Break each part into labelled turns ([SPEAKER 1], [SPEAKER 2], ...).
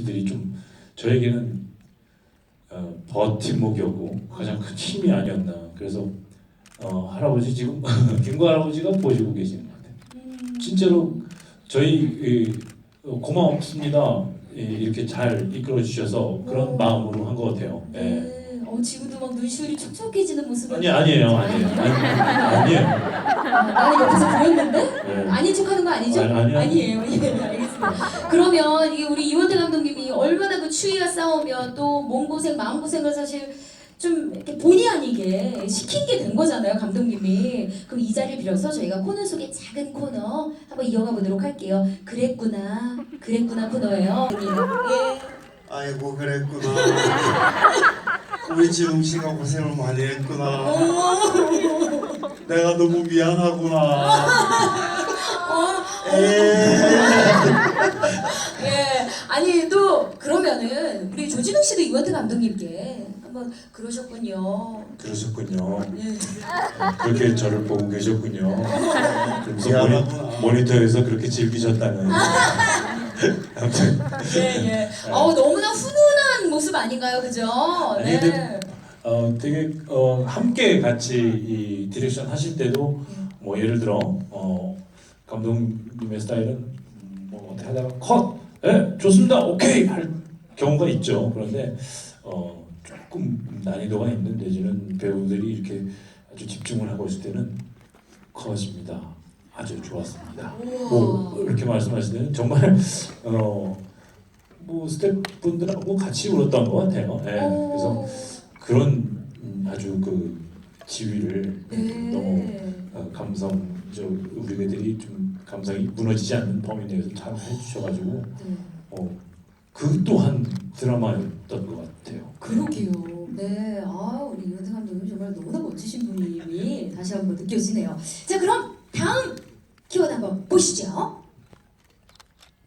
[SPEAKER 1] 들이 좀 저에게는 어, 버팀목이었고 가장 큰 힘이 아니었나. 그래서 어, 할아버지 지금 김구 할아버지가 보시고 계시는 것 같아요.
[SPEAKER 2] 음,
[SPEAKER 1] 진짜로 저희 이, 어. 이, 이렇게 잘 이끌어 주셔서 그런
[SPEAKER 2] 오.
[SPEAKER 1] 마음으로 한 것 같아요. 예.
[SPEAKER 2] 네. 어, 지금도 막 눈시울이 촉촉해지는 모습을
[SPEAKER 1] 아니 아니에요 아니에요 아니, 아니에요.
[SPEAKER 2] 아, 나는 옆에서 그렸는데
[SPEAKER 1] 예.
[SPEAKER 2] 아닌 척하는 거 아니죠?
[SPEAKER 1] 아니, 아니요.
[SPEAKER 2] 에요 예, 알겠습니다. 그러면 이게 우리 이원태 감독님이 얼마나 그 추위와 싸우면 또 몸 고생, 마음 고생을 사실 좀 이렇게 본의 아니게 시킨 게 된 거잖아요, 감독님이. 그럼 이 자리를 빌어서 저희가 코너 속의 작은 코너 한번 이어가 보도록 할게요. 그랬구나, 그랬구나 코너예요. 예.
[SPEAKER 3] 아이고 그랬구나. 우리 지웅 씨가 고생을 많이 했구나. 내가 너무 미안하구나.
[SPEAKER 2] 어,
[SPEAKER 3] 에
[SPEAKER 2] 예. 아니 또 그러면은 우리 조진웅 씨도 이원태 감독님께 한번 그러셨군요.
[SPEAKER 1] 그러셨군요.
[SPEAKER 2] 예.
[SPEAKER 1] 그렇게 저를 보고 계셨군요. 그래서
[SPEAKER 3] 미안하구나.
[SPEAKER 1] 모니, 모니터에서 그렇게 즐기셨다는. 아무튼
[SPEAKER 2] 예, 예. 어, 너무나 훈훈한 모습 아닌가요, 그죠?
[SPEAKER 1] 아니,
[SPEAKER 2] 네.
[SPEAKER 1] 근데- 어, 되게 어, 함께 같이 이 디렉션 하실 때도 뭐 예를 들어 어, 감독님의 스타일은 음, 뭐 어떻게 하다가 컷, 예, 좋습니다, 오케이 할 경우가 있죠. 그런데 어, 조금 난이도가 있는 내지는 배우들이 이렇게 아주 집중을 하고 있을 때는 컷입니다. 아주 좋았습니다. 뭐 이렇게 말씀하실 때는 정말 어, 뭐 스태프분들하고 같이 울었던 것 같아요. 예, 그래서
[SPEAKER 2] 오.
[SPEAKER 1] 그런 음, 아주 그 지위를
[SPEAKER 2] 네.
[SPEAKER 1] 너무 어, 감성 저 우리들이 좀 감성이 무너지지 않는 범위 내에서 잘 해주셔가지고
[SPEAKER 2] 네.
[SPEAKER 1] 어, 그 또한 드라마였던 것 같아요.
[SPEAKER 2] 그러게요. 네. 아, 우리 이원태 감독님 정말 너무나 멋지신 분임이 다시 한번 느껴지네요. 자, 그럼 다음 키워드 한번 보시죠.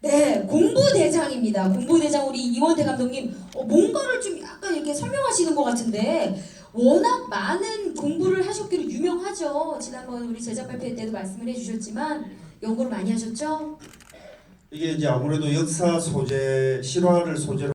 [SPEAKER 2] 네, 공부대장입니다. 공부대장 우리 이원태 감독님 어, 뭔가를 좀 약간 이렇게 설명하시는 것 같은데 워낙 많은 공부를 하셨기로 유명하죠. 지난번 우리 제작 발표 때도 말씀을 해주셨지만 연구를 많이 하셨죠?
[SPEAKER 3] 이게 이제 아무래도 역사 소재 실화를 소재로